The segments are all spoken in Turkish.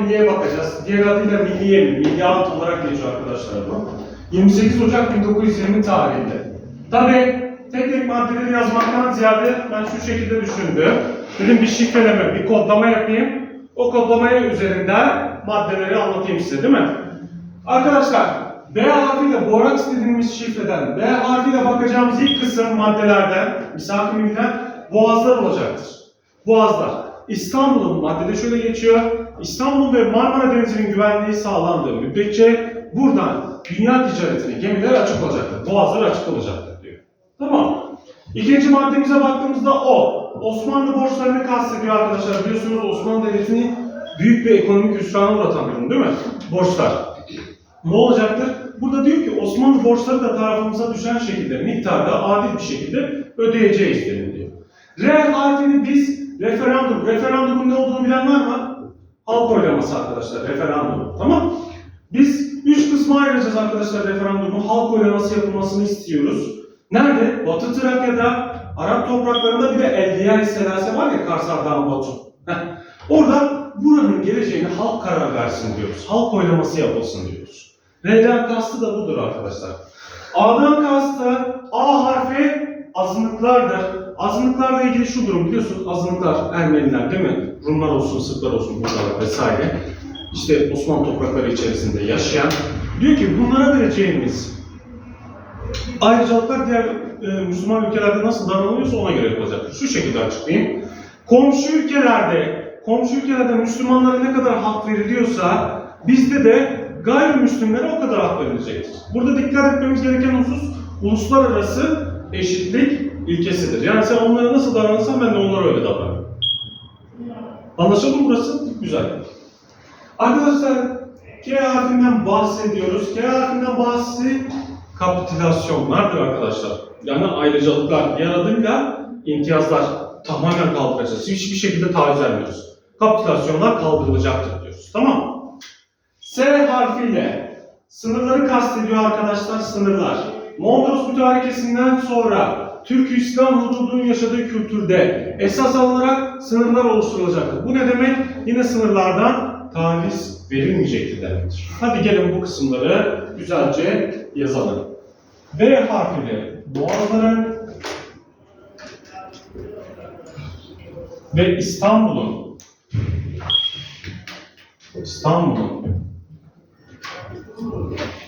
Milliye bakacağız. Diğer adıyla milliye mi? Milliyat olarak geçiyor arkadaşlar bu. 28 Ocak 1920 tarihinde. Tabi tek tek maddeleri yazmaktan ziyade ben şu şekilde düşündüm. Dedim bir şifreleme, bir kodlama yapayım. O kodlamaya üzerinden maddeleri anlatayım size değil mi? Arkadaşlar B harfiyle boraks dediğimiz şifreden B harfiyle bakacağımız ilk kısım maddelerden, milliden boğazlar olacaktır. Boğazlar. İstanbul'un maddede şöyle geçiyor. İstanbul ve Marmara Denizi'nin güvenliği sağlandığı müddetçe buradan dünya ticaretine gemiler açık olacaktır. Boğazlar açık olacaktır diyor. Tamam. İkinci maddemize baktığımızda o. Osmanlı borçlarını kastediyor arkadaşlar. Biliyorsunuz Osmanlı Devleti'ni büyük bir ekonomik hüsrana uğratan durum değil mi? Borçlar. Ne olacaktır? Burada diyor ki Osmanlı borçları da tarafımıza düşen şekilde, miktarda adil bir şekilde ödeyeceğiz deniliyor. R harfini biz referandum, referandumun ne olduğunu bilen var mı? Halk oylaması arkadaşlar, referandum. Tamam? Biz üç kısma ayıracağız arkadaşlar referandumu. Halk oylaması yapılmasını istiyoruz. Nerede? Batı Trakya'da, Arap topraklarında bir de Eldiyar Selase var ya Kars Ardahan Batu. Orada buranın geleceğine halk karar versin diyoruz. Halk oylaması yapılsın diyoruz. R'den kastı da budur arkadaşlar. A'dan kastı A harfi azınlıklardır. Azınlıklarla ilgili şu durum biliyorsunuz azınlıklar Ermeniler değil mi? Rumlar olsun, Sırplar olsun, Bulgarlar vesaire. İşte Osmanlı toprakları içerisinde yaşayan. Diyor ki bunlara vereceğimiz ayrıcalıklar diğer e, Müslüman ülkelerde nasıl davranılıyorsa ona göre yapılacaktır. Şu şekilde açıklayayım. Komşu ülkelerde, komşu ülkelerde Müslümanlara ne kadar hak veriliyorsa bizde de gayrimüslimlere o kadar hak verilecektir. Burada dikkat etmemiz gereken husus uluslararası eşitlik ilkesidir. Yani sen onlara nasıl davranırsan ben de onlara öyle davranırım. Anlaşıldı mı burası? Güzel. Arkadaşlar K harfinden bahsediyoruz. K harfinden bahsi kapitülasyonlardır arkadaşlar. Yani ayrıcalıklar diğer adıyla imtiyazlar tamamen kaldıracağız. Hiçbir şekilde taviz vermiyoruz. Kapitülasyonlar kaldırılacaktır diyoruz. Tamam? S harfiyle sınırları kastediyor arkadaşlar sınırlar. Mondros mütarekesinden sonra Türk İslam hududunun yaşadığı kültürde esas alınarak sınırlar oluşturulacaktır. Bu ne demek? Yine sınırlardan taviz verilmeyecektir demektir. Hadi gelin bu kısımları güzelce yazalım. B harfiyle boğazların ve İstanbul'un İstanbul'un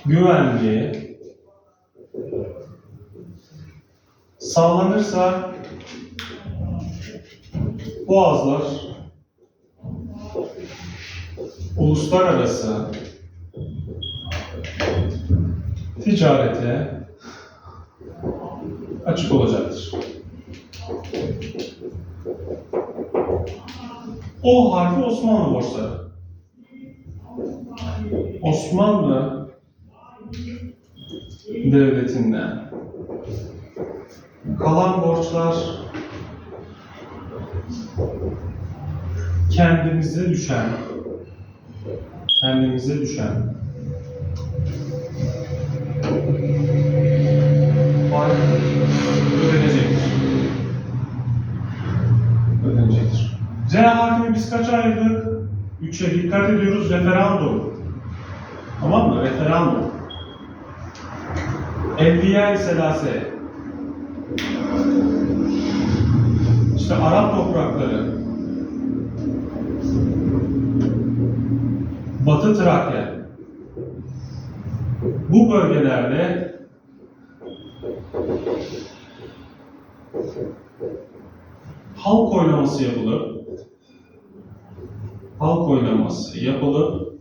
güvenliği sağlanırsa boğazlar uluslararası ticarete açık olacaktır. O harfi Osmanlı borçları. Osmanlı devletinden kalan borçlar kendimize düşen kendimize düşen var ödenecektir. Ödenecektir. C harfini biz kaç ayırdık? 3'e dikkat ediyoruz. Referandum. Tamam mı? Referandum. Evliya-i Selase. İşte Arap toprakları. Batı Trakya. Bu bölgelerde halk oylaması yapılıp halk oylaması yapılıp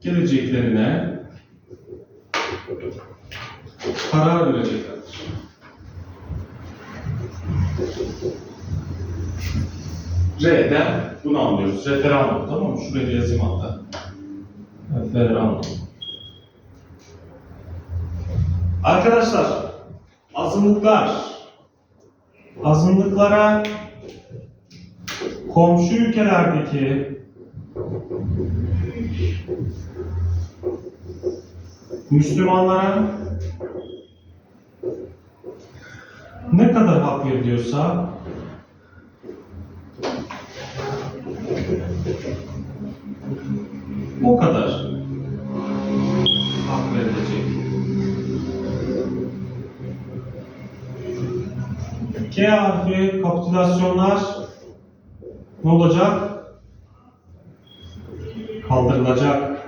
geleceklerine karar vereceklerdir. R'den bunu anlıyoruz. Referandum tamam mı? Şuraya yazayım hatta. Referandum. Arkadaşlar, azınlıklar, azınlıklara komşu ülkelerdeki Müslümanlara ne kadar hak veriliyorsa O kadar. Hak verilecek. K harfi kapitülasyonlar ne olacak? Kaldırılacak.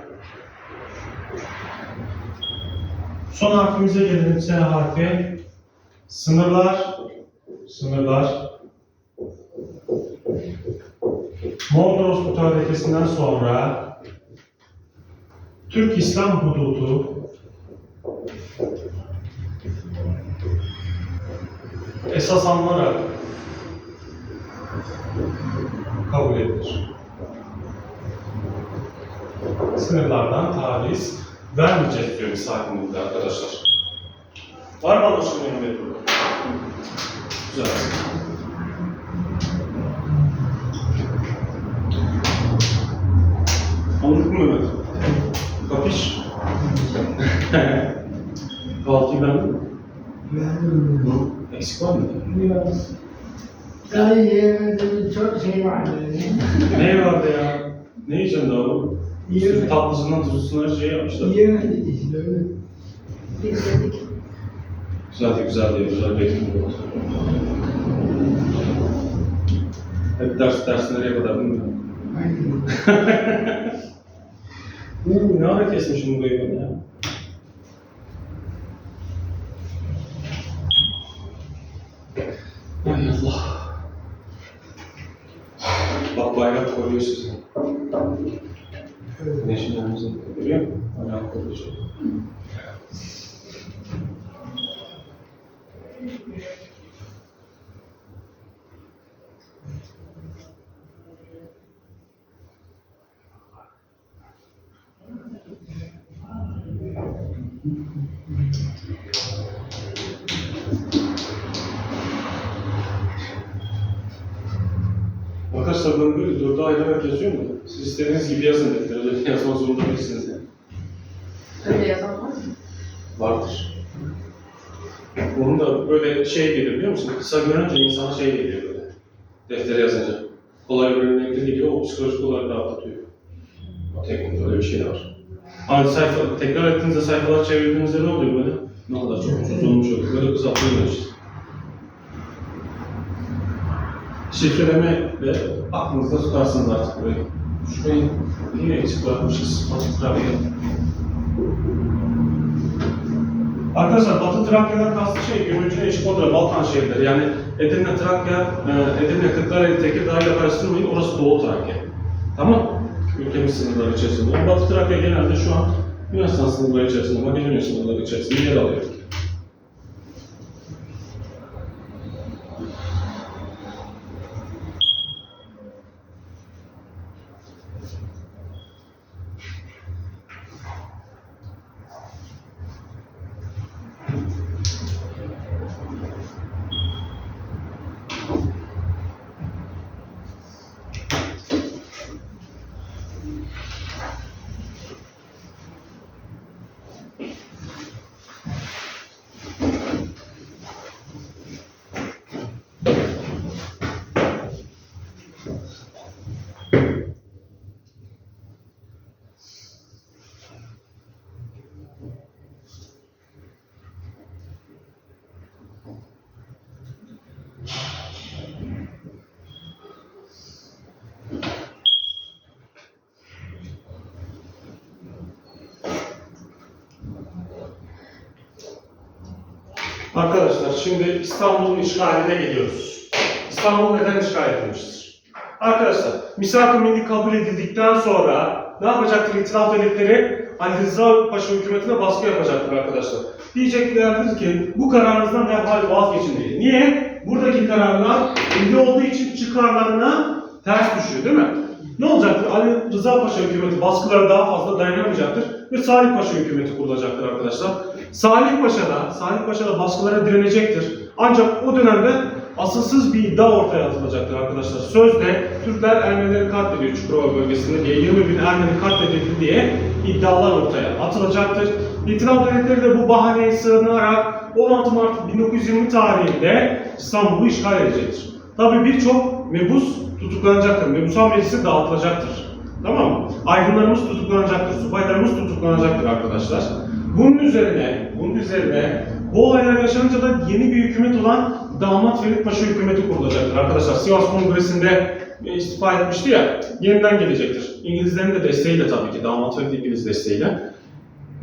Son harfimize gelelim S harfi. Sınırlar, sınırlar. Mondros mütarekesinden sonra Türk İslam hududu esas alınarak kabul edilir. Sınırlardan taviz vermeyeceğiz diyor misafirimizde arkadaşlar. Var mı anlaşılmayan bir durum? Güzel. Anladın mı Mehmet? Kapış? Kahvaltıyı beğendin mi? Beğendim. Eksik var mı? Biraz. Yani yemediğim çok şey vardı. ne vardı ya? Ne yiyeceksin daha? Yiyemedim. Süt tatlısından tuzlusuna şey yapmışlar. Yemedik işte öyle. Biz yedik. De güzel güzel bekliyorum. Hep ders ders nereye kadar bilmiyorum. Aynen. Hmm, ne ara kesmişim burayı ben ya? Ay Allah. Bak bayrak koruyor sizi. Güneşin önünüzde görüyor musun? Bayrak koruyor. Arkadaşlar ben böyle dörde ayırarak yazıyorum da siz istediğiniz gibi yazın dediler. Öyle yazmak zorunda değilsiniz yani. Öyle yazan var mı? Vardır. Onun da böyle şey gelir biliyor musun? Kısa görünce insana şey geliyor böyle. Deftere yazınca. Kolay öğrenilebilir geliyor, o psikolojik olarak rahatlatıyor. O teknik öyle bir şey de var. Aynı sayfa, tekrar ettiğinizde sayfalar çevirdiğinizde ne oluyor böyle? Ne kadar çok uzun olmuş oluyor. Böyle kısaltıyorlar işte. Şifreleme ve aklınızda tutarsınız artık burayı. Şurayı yine eksik bırakmışız. Batı Trakya. Arkadaşlar Batı Trakya'dan kastı şey, Gümrücüne, İşkodra, Balkan şehirleri. Yani Edirne, Trakya, e, Edirne, Kırklareli, Tekirdağ ile karıştırmayın. Orası Doğu Trakya. Tamam? Ülkemiz sınırları içerisinde. Batı Trakya genelde şu an Yunanistan sınırları içerisinde, Makedonya sınırları içerisinde yer alıyor. Arkadaşlar şimdi İstanbul'un işgaline geliyoruz. İstanbul neden işgal edilmiştir? Arkadaşlar misak-ı milli kabul edildikten sonra ne yapacaktır İtilaf devletleri? Ali Rıza Paşa hükümetine baskı yapacaktır arkadaşlar. Diyeceklerdir ki bu kararınızdan derhal vazgeçin diye. Niye? Buradaki kararlar elde olduğu için çıkarlarına ters düşüyor değil mi? Ne olacaktır? Ali Rıza Paşa hükümeti baskılara daha fazla dayanamayacaktır ve Salih Paşa hükümeti kurulacaktır arkadaşlar. Salih Paşa da, Salih Paşa da baskılara direnecektir. Ancak o dönemde asılsız bir iddia ortaya atılacaktır arkadaşlar. Sözde Türkler Ermenileri katlediyor Çukurova bölgesinde diye, 20 bin Ermeni katledildi diye iddialar ortaya atılacaktır. İtilaf devletleri de bu bahaneye sığınarak 16 Mart 1920 tarihinde İstanbul'u işgal edecektir. Tabii birçok mebus tutuklanacaktır. Mebusan meclisi dağıtılacaktır. Tamam mı? Aydınlarımız tutuklanacaktır. Subaylarımız tutuklanacaktır arkadaşlar. Bunun üzerine, bunun üzerine bu olaylar yaşanınca da yeni bir hükümet olan Damat Ferit Paşa hükümeti kurulacaktır arkadaşlar. Sivas Kongresi'nde e, istifa etmişti ya, yeniden gelecektir. İngilizlerin de desteğiyle tabii ki, Damat Ferit İngiliz desteğiyle.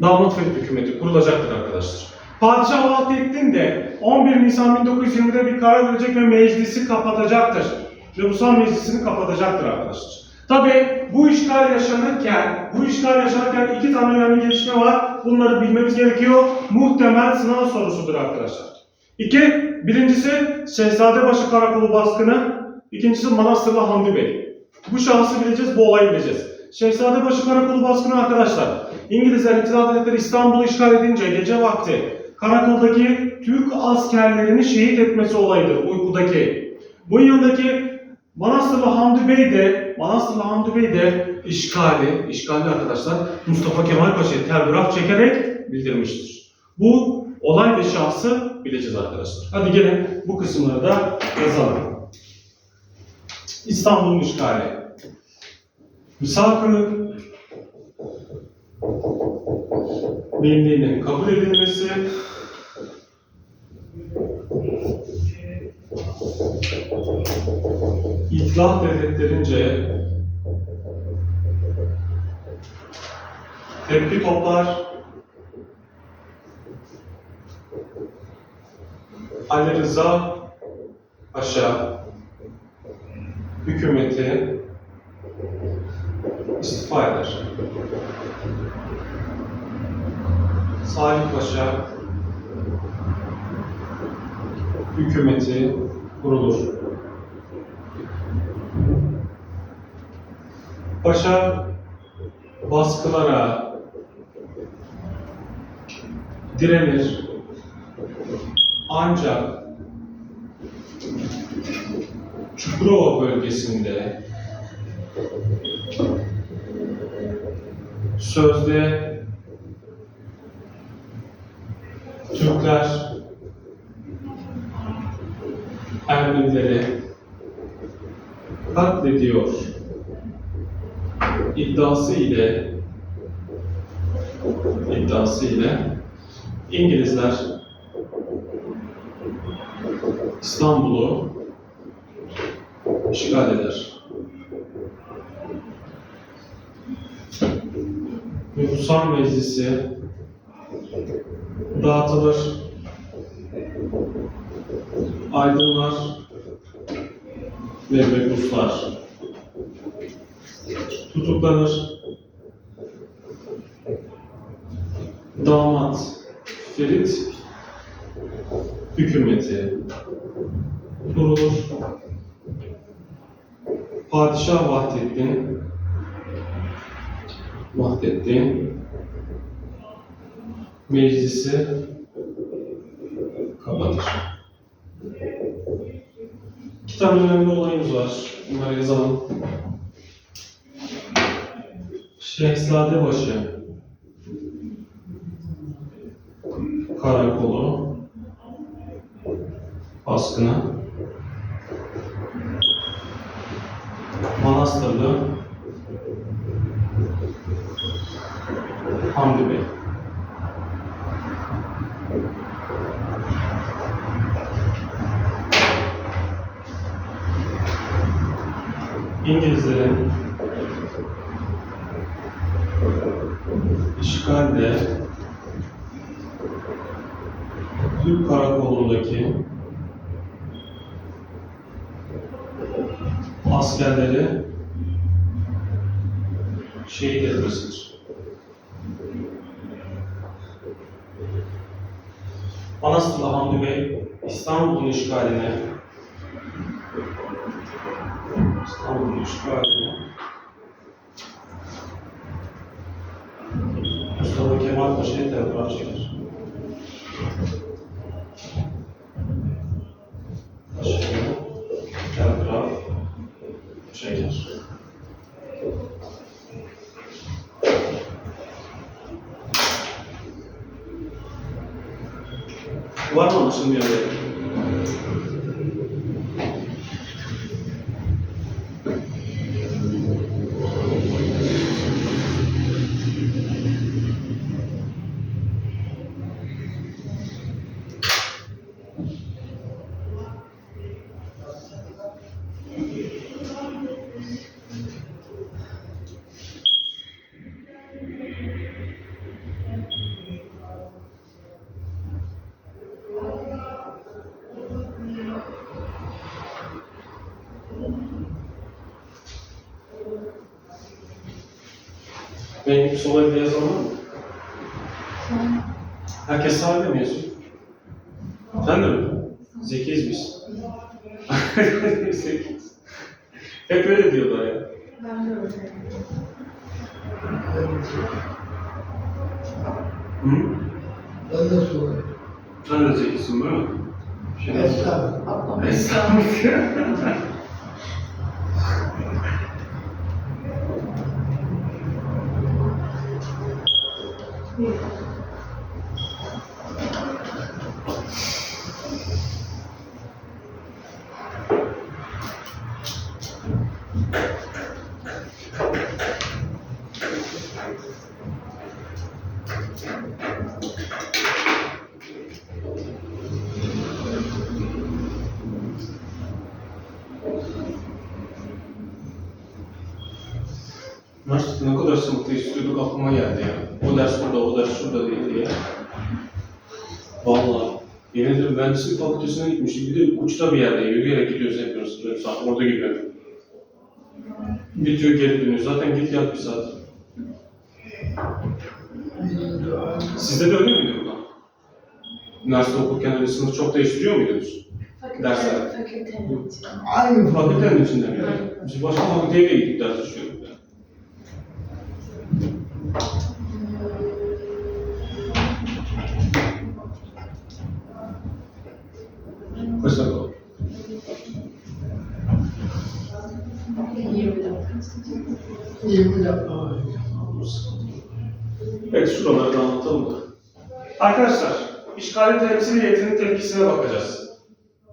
Damat Ferit hükümeti kurulacaktır arkadaşlar. Padişah Vahdettin de 11 Nisan 1920'de bir karar verecek ve meclisi kapatacaktır. Son meclisini kapatacaktır arkadaşlar. Tabi bu işgal yaşanırken, bu işgal yaşanırken iki tane önemli gelişme var. Bunları bilmemiz gerekiyor. Muhtemel sınav sorusudur arkadaşlar. İki, birincisi Şehzadebaşı Karakolu baskını, ikincisi Manastırlı Hamdi Bey. Bu şahsı bileceğiz, bu olayı bileceğiz. Şehzadebaşı Karakolu baskını arkadaşlar, İngilizler İttihat Devletleri İstanbul'u işgal edince gece vakti karakoldaki Türk askerlerini şehit etmesi olayıdır uykudaki. Bunun yanındaki Manastırlı Hamdi Bey de, Manastırlı Hamdi Bey de işgali, işgali arkadaşlar Mustafa Kemal Paşa'ya telgraf çekerek bildirmiştir. Bu olay ve şahsı bileceğiz arkadaşlar. Hadi gelin bu kısımları da yazalım. İstanbul'un işgali. Misakını birliğinin kabul edilmesi İtlah devletlerince tepki toplar Ali Rıza Paşa hükümeti istifa eder. Salih Paşa hükümeti kurulur. Paşa baskılara direnir. Ancak Çukurova bölgesinde sözde Türkler Ermenileri katlediyor iddiası ile iddiası ile İngilizler İstanbul'u işgal eder. Nüfusan Meclisi dağıtılır. Aydınlar ve mebuslar tutuklanır. Damat Ferit hükümeti kurulur. Padişah Vahdettin Vahdettin meclisi İki tane önemli olayımız var. Bunları yazalım. Şehzadebaşı Karakolu. Baskını. Manastırlı. Hamdi Bey İngilizlerin işgalde Türk karakolundaki askerleri şehit etmesidir. Manastırlı Hamdi Bey İstanbul'un işgaline İstanbul'un işgaline Mustafa Kemal Paşa'ya telgraf çeker. Paşa'ya telgraf çeker. Var mı anlaşılmayan bir? Benim sol elde yazan var mı? Herkes sağ elde mi yazıyor? Sen de mi? Zekiyiz biz. Zekiyiz. Hep öyle diyorlar ya. Ben de öyle. Hı? Ben de sorayım. Sen de zekisin değil mi? Şey Estağfurullah. Estağfurullah. istiyorduk aklıma geldi ya. O ders burada, o ders şurada diye diye. Vallahi. Yemin ederim mühendislik fakültesine gitmiştik. Bir de uçta bir yerde yürüyerek gidiyoruz hepimiz. Böyle saat orada gibi. Bitiyor geri dönüyor. Zaten git yat bir saat. Sizde de öyle miydi burada? Üniversite okurken öyle sınıf çok değiştiriyor muydunuz? Dersler. Fakültenin içinde. Aynı Fakültenin içinde mi? Biz başka fakülteye de gidip ders işliyorduk. Evet, şuraları da anlatalım da. Arkadaşlar, işgali temsiliyetinin tepkisine bakacağız.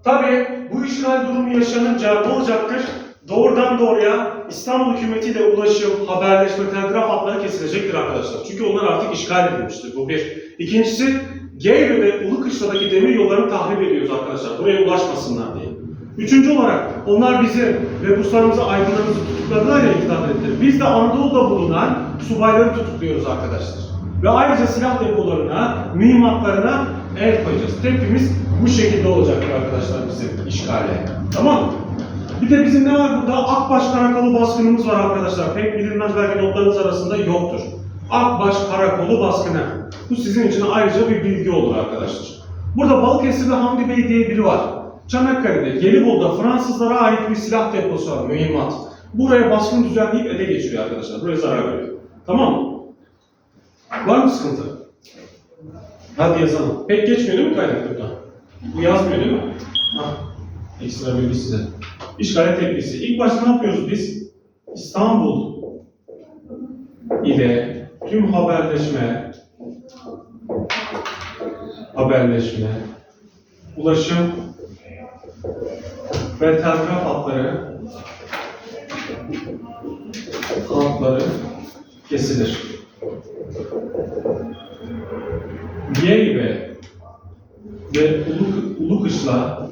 Tabii bu işgal durumu yaşanınca ne olacaktır? Doğrudan doğruya İstanbul hükümetiyle ulaşım, haberleşme, telgraf hatları kesilecektir arkadaşlar. Çünkü onlar artık işgal edilmiştir. Bu bir. İkincisi, Geyre ve Ulukışla'daki demir yollarını tahrip ediyoruz arkadaşlar. Buraya ulaşmasınlar diye. Üçüncü olarak onlar bizi ve Ruslarımızı aydınlarımızı tutukladılar ya iktidar ettiler. Biz de Anadolu'da bulunan subayları tutukluyoruz arkadaşlar. Ve ayrıca silah depolarına, mühimmatlarına el koyacağız. Tepkimiz bu şekilde olacaktır arkadaşlar bizim işgale. Tamam mı? Bir de bizim ne var burada? Akbaş Karakolu baskınımız var arkadaşlar. Pek bilinmez belki notlarınız arasında yoktur. Akbaş Karakolu baskını. Bu sizin için ayrıca bir bilgi olur arkadaşlar. Burada Balıkesir'de Hamdi Bey diye biri var. Çanakkale'de, Gelibolu'da Fransızlara ait bir silah deposu var, mühimmat. Buraya baskın düzenleyip ele geçiriyor arkadaşlar. Buraya zarar veriyor. Tamam mı? Var mı sıkıntı? Hadi yazalım. Pek geçmiyor değil mi kaynak burada? Bu yazmıyor değil mi? Ha. Ekstra bilgi size. İşgale tepkisi. İlk başta ne yapıyoruz biz? İstanbul ile tüm haberleşme, haberleşme, ulaşım ve telgraf hatları hatları kesilir. Yeyve ve Ulu, Ulukışla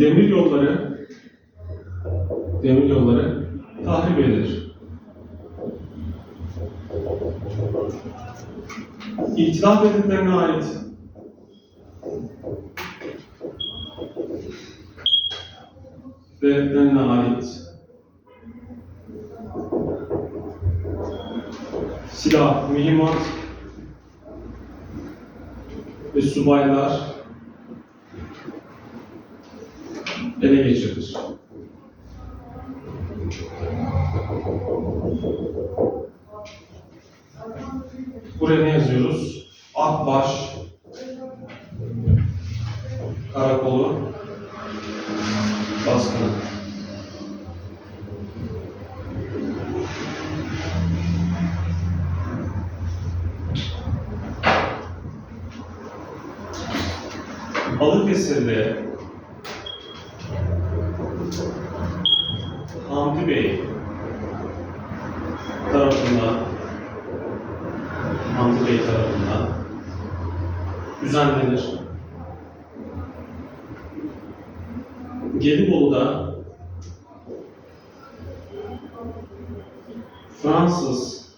demir yolları demir yolları tahrip edilir. İtilaf edilmelerine ait devletlerine ait mühimmat ve subaylar ele geçirilir. Buraya ne yazıyoruz? Akbaş Karakolu baskını. Balıkesir'de Hamdi Bey tarafından Hamdi Bey tarafından düzenlenir. Gelibolu'da Fransız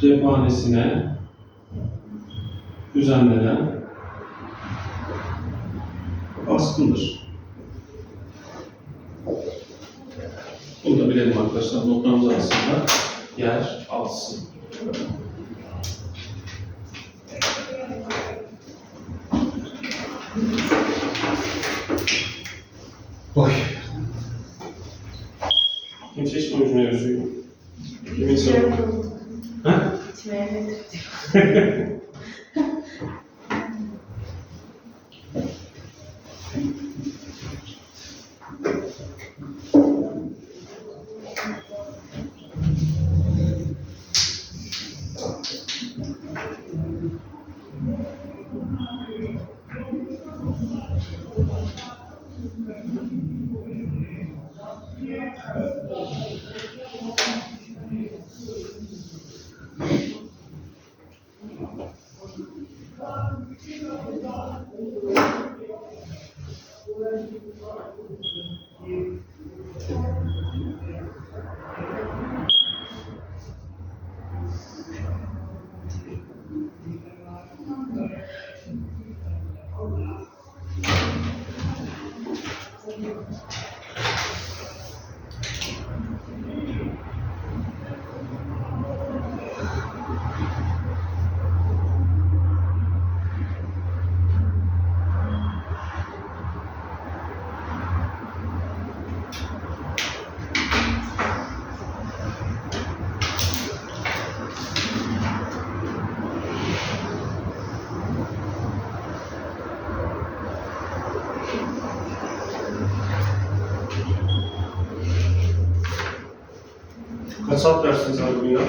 cephanesine düzenlenen baskındır. Bunu da bilelim arkadaşlar. Notlarımız arasında yer alsın. Oy. Kaç saat dersiniz abi bugün ya?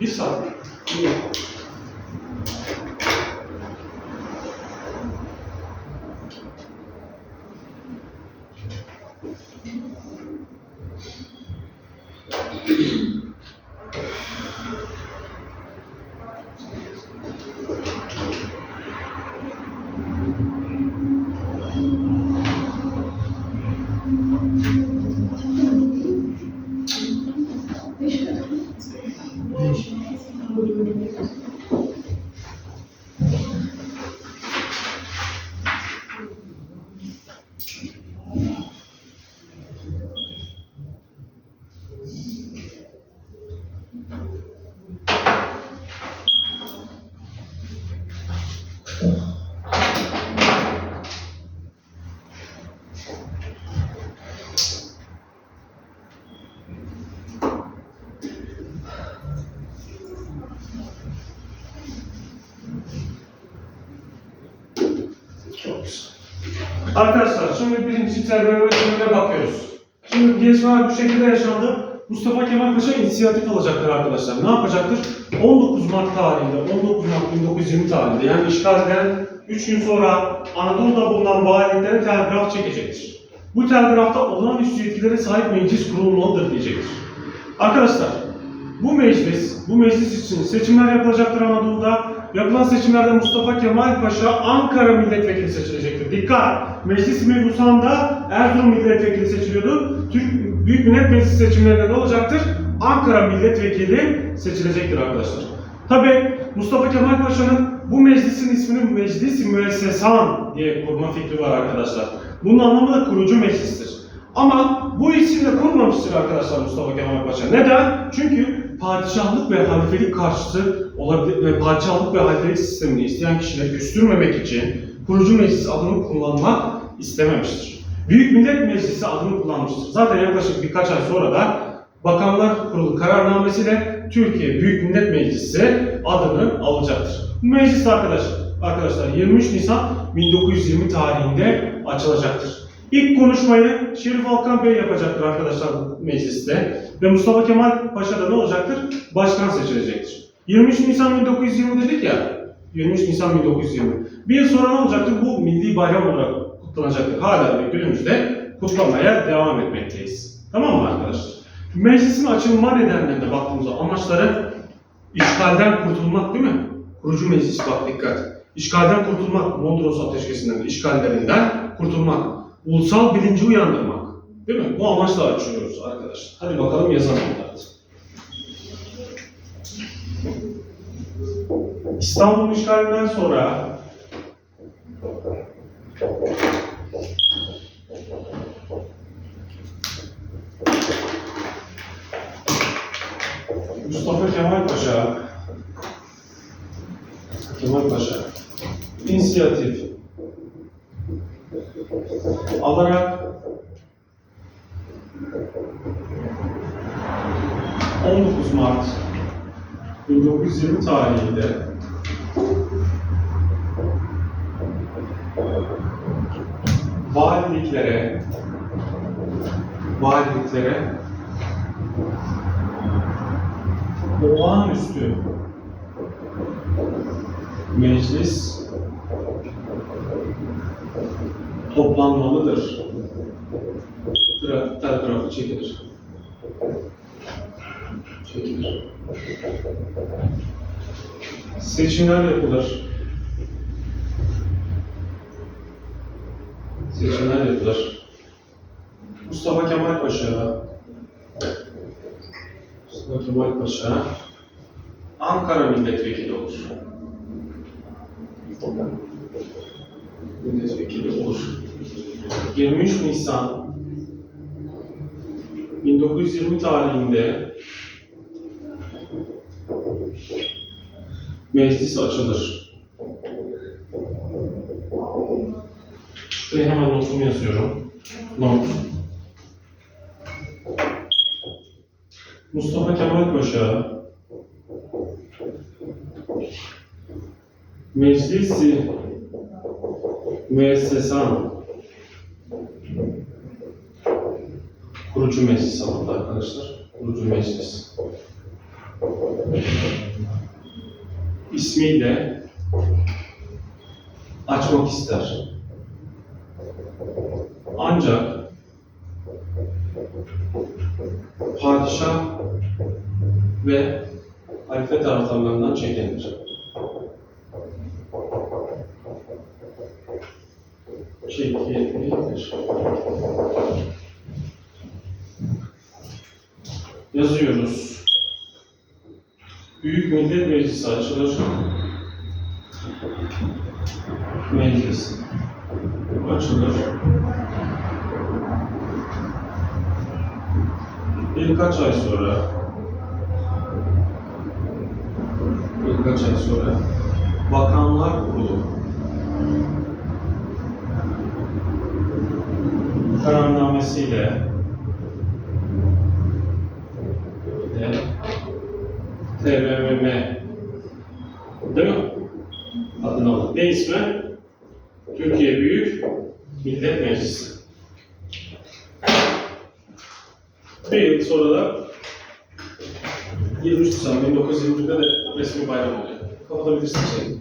Bir saat. İyi. Çok güzel. Arkadaşlar şimdi birinci öğretimine bakıyoruz. Şimdi gelişmeler bu şekilde yaşandı. Mustafa Kemal Paşa inisiyatif alacaktır arkadaşlar. Ne yapacaktır? 19 Mart tarihinde, 19 Mart 1920 tarihinde yani işgalden 3 gün sonra Anadolu'da bulunan valiliklere telgraf çekecektir. Bu telgrafta olağanüstü yetkilere sahip meclis kurulmalıdır diyecektir. Arkadaşlar bu meclis, bu meclis için seçimler yapılacaktır Anadolu'da. Yapılan seçimlerde Mustafa Kemal Paşa Ankara milletvekili seçilecektir. Dikkat! Meclis mebusanda Erzurum milletvekili seçiliyordu. Türk Büyük Millet Meclisi seçimlerinde ne olacaktır? Ankara milletvekili seçilecektir arkadaşlar. Tabi Mustafa Kemal Paşa'nın bu meclisin ismini Meclis-i Müessesan diye kurma fikri var arkadaşlar. Bunun anlamı da kurucu meclistir. Ama bu isimle kurmamıştır arkadaşlar Mustafa Kemal Paşa. Neden? Çünkü padişahlık ve halifelik karşıtı olabilir ve padişahlık ve halifelik sistemini isteyen kişileri küstürmemek için kurucu meclis adını kullanmak istememiştir. Büyük Millet Meclisi adını kullanmıştır. Zaten yaklaşık birkaç ay sonra da Bakanlar Kurulu kararnamesiyle Türkiye Büyük Millet Meclisi adını alacaktır. Bu meclis arkadaşlar, arkadaşlar 23 Nisan 1920 tarihinde açılacaktır. İlk konuşmayı Şerif Halkan Bey yapacaktır arkadaşlar mecliste. Ve Mustafa Kemal Paşa da ne olacaktır? Başkan seçilecektir. 23 Nisan 1920 dedik ya. 23 Nisan 1920. Bir yıl sonra ne olacaktır? Bu milli bayram olarak kutlanacaktır. Hala ve günümüzde kutlamaya devam etmekteyiz. Tamam mı arkadaşlar? Meclisin açılma nedenlerine baktığımızda amaçları işgalden kurtulmak değil mi? Kurucu meclis bak dikkat. İşgalden kurtulmak, Mondros ateşkesinden, işgallerinden kurtulmak. Ulusal bilinci uyandırmak. Değil mi? Bu amaçla açıyoruz arkadaşlar. Hadi bakalım yazalım bunları. İstanbul işgalinden sonra Mustafa Kemal Paşa Kemal Paşa inisiyatif alarak 19 Mart 1920 tarihinde valiliklere olağanüstü meclis toplanmalıdır. Tel- Telgrafı çekilir. Çekilir. Seçimler yapılır. Seçimler yapılır. Mustafa Kemal Paşa Mustafa Kemal Paşa Ankara milletvekili olur. Milletvekili olur. 23 Nisan 1920 tarihinde meclis açılır. Şuraya hemen notumu yazıyorum. Not. Mustafa Kemal Paşa Meclisi Müessesan Kurucu meclis aslında arkadaşlar. Kurucu meclis. İsmiyle açmak ister. Ancak padişah ve halife taraftarlarından çekilir. Çekilir. Yazıyoruz. Büyük Millet Meclisi açılır. Meclis açılır. Birkaç ay sonra birkaç ay sonra Bakanlar Kurulu kararnamesiyle de TBMM değil mi? Adını alın. Ne ismi? Türkiye Büyük Millet Meclisi. Bir yıl sonra da 23 Nisan 1921'de de resmi bayram oluyor. Kapatabilirsin